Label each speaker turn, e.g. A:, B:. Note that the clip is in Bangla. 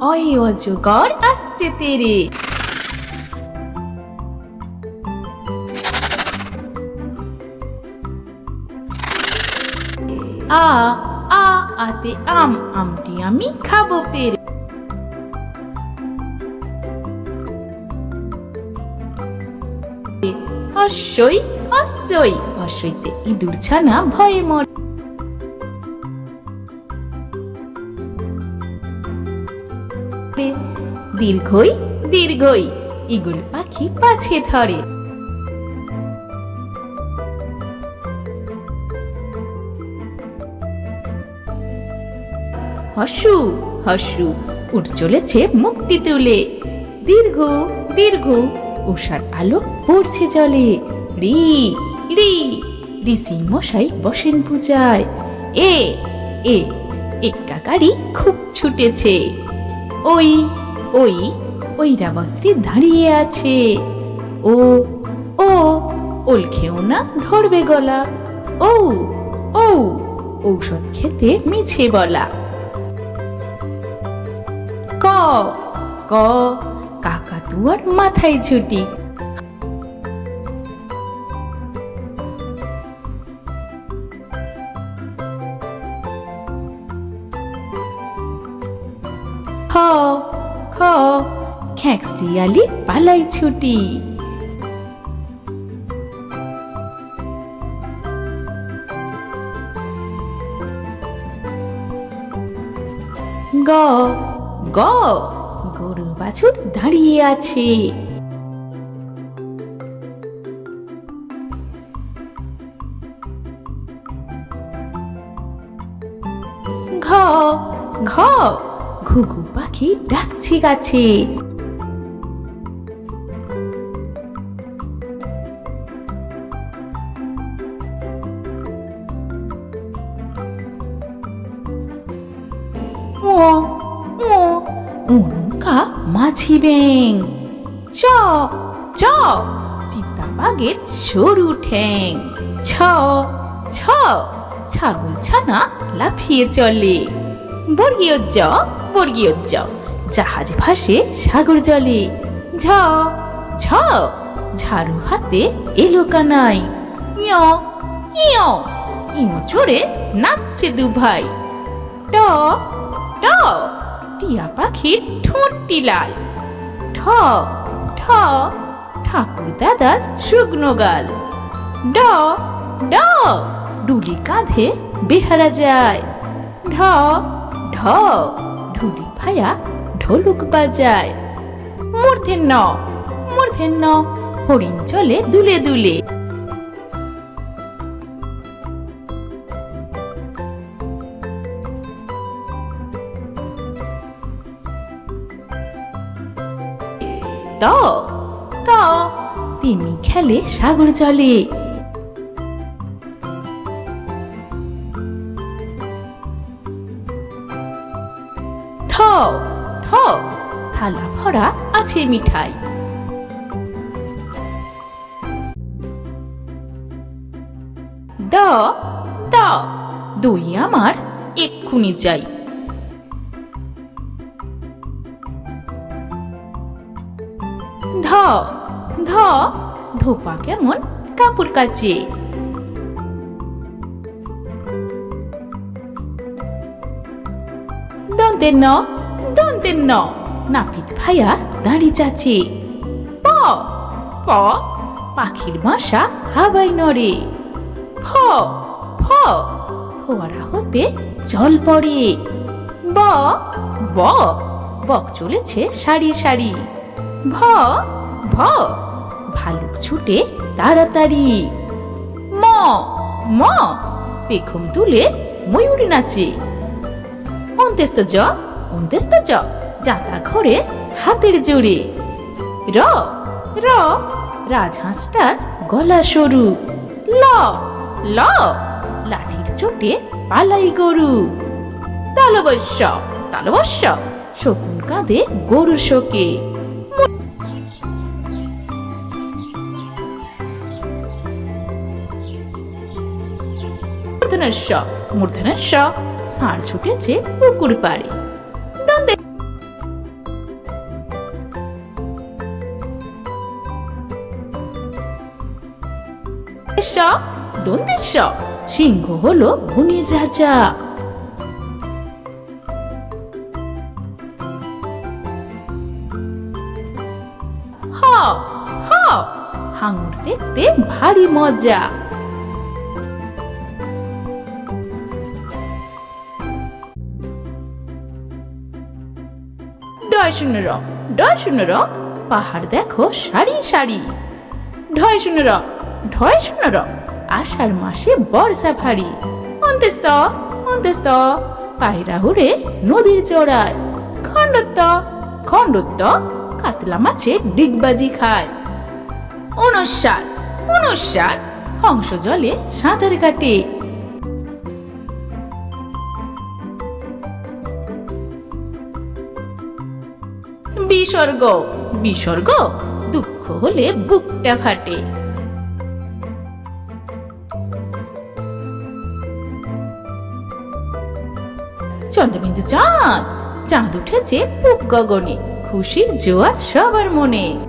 A: অয় অজগর আসছে তেরে। আ আ, আতে আম, আমটি আমি খাব পেরে। অশ্বই অশ্বই, অশ্বইতে ইঁদুর ছানা ভয়ে মরে। দীর্ঘই দীর্ঘই, ইগল পাখি পাছে ধরে। হসু হসু, উঠ চলেছে মুক্তি তুলে। দীর্ঘ দীর্ঘ উষার আলো পড়ছে জলে। রি রি, ঋষি মশাই বসেন পূজায়। এ এ, এক্কাকারি খুব ছুটেছে। ওই ওই ওই রাবত্রী দাঁড়িয়ে আছে। ও ও, ওল খেও না ধরবে গলা। ও ও, ঔষধ খেতে মিছে বলা। ক ক কাকাতুয়ার মাথায় ছুটি খ খ খ্যাঁকশিয়ালি পালাই ছুটি। গ গ গরু বাছুর দাঁড়িয়ে আছে। ঘ ঘ ঘুঘু পাখি ডাকছি গাছে। উনুকা মাঝি ব্যাং চ চ চিতাবাগের সরু ঠ্যাং। ছ ছ ছাগল ছানা লাফিয়ে চলে। বর্গীয় জ বর্গীয় জ জাহাজ ভাসে, সাগর জলে। ঝ ঝ, ঝাড়ু হাতে এলো কানাই। ইয় ইয় চড়ে নাচছে দু ভাই ট ট, টিয়া পাখির ঠোঁটটি লাল। ঠ ঠ, ঠাকুর দাদার শুকনো গাল। ড ড, ডুলি কাঁধে বেহারা যায়। ঢ ঢ ঢুলি ভায়া, ঢোলক বাজায়। মূর্ধন্য মূর্ধন্য, হরিণ চলে দুলে দুলে। ত ত, তিমি খেলে সাগর জলে। থ থালা ভরা আছে মিঠাই। দ দ, দই আমার এক্ষুনি চাই ধ ধ, ধোপা কেমন কাপড় কাচে। দন্তের ন দন্তের ন। নাপিত ভাইয়া দাঁড়ি চাচে। প। প। পাখির বাসা হাবাই নড়ে। ফ। ফ। ফোয়ারা হতে জল পড়ে। ব। ব। বক চলেছে সারি সারি। ভ। ভ। ভালুক ছুটে তাড়াতাড়ি। ম। ম। পেখম তুলে ময়ূর নাচে। অন্তেস্ত জ। অন্তেস্ত জ জাতা ঘরে হাতের জোরে র র, রাজহাঁসটার গলা সরু। ল ল, লাঠির চোটে পালাই গরু। তালবস্য তালবস্য শকুন কাঁধে গরুর শোকে। মূর্ধনস্য মূর্ধনস্য ষাঁড় ছুটেছে পুকুর পাড়ে। দন্তেশ্ব সিংহ হলো বনের রাজা। হ হ, হাঙর দেখতে ভারী মজা। ডয় শূন্য র, ডয় শূন্য র, পাহাড় দেখো সারি সারি। ঢয় শূন্য র ঢয় শূন্য আষাঢ় মাসে বর্ষা ভারী। অন্তেস্ত অন্তেস্ত পায়রা উড়ে নদীর চড়ায় খণ্ডত্ব খণ্ডত্ব। কাতলা মাছে ডিগবাজি খায়। অনুসার অনুসার হংস জলে সাঁতার কাটে। বিসর্গ বিসর্গ। দুঃখ হলে বুকটা ফাটে। চন্দ্রবিন্দু চাঁদ চাঁদ উঠেছে পুক গগনে খুশির জোয়ার সবার মনে।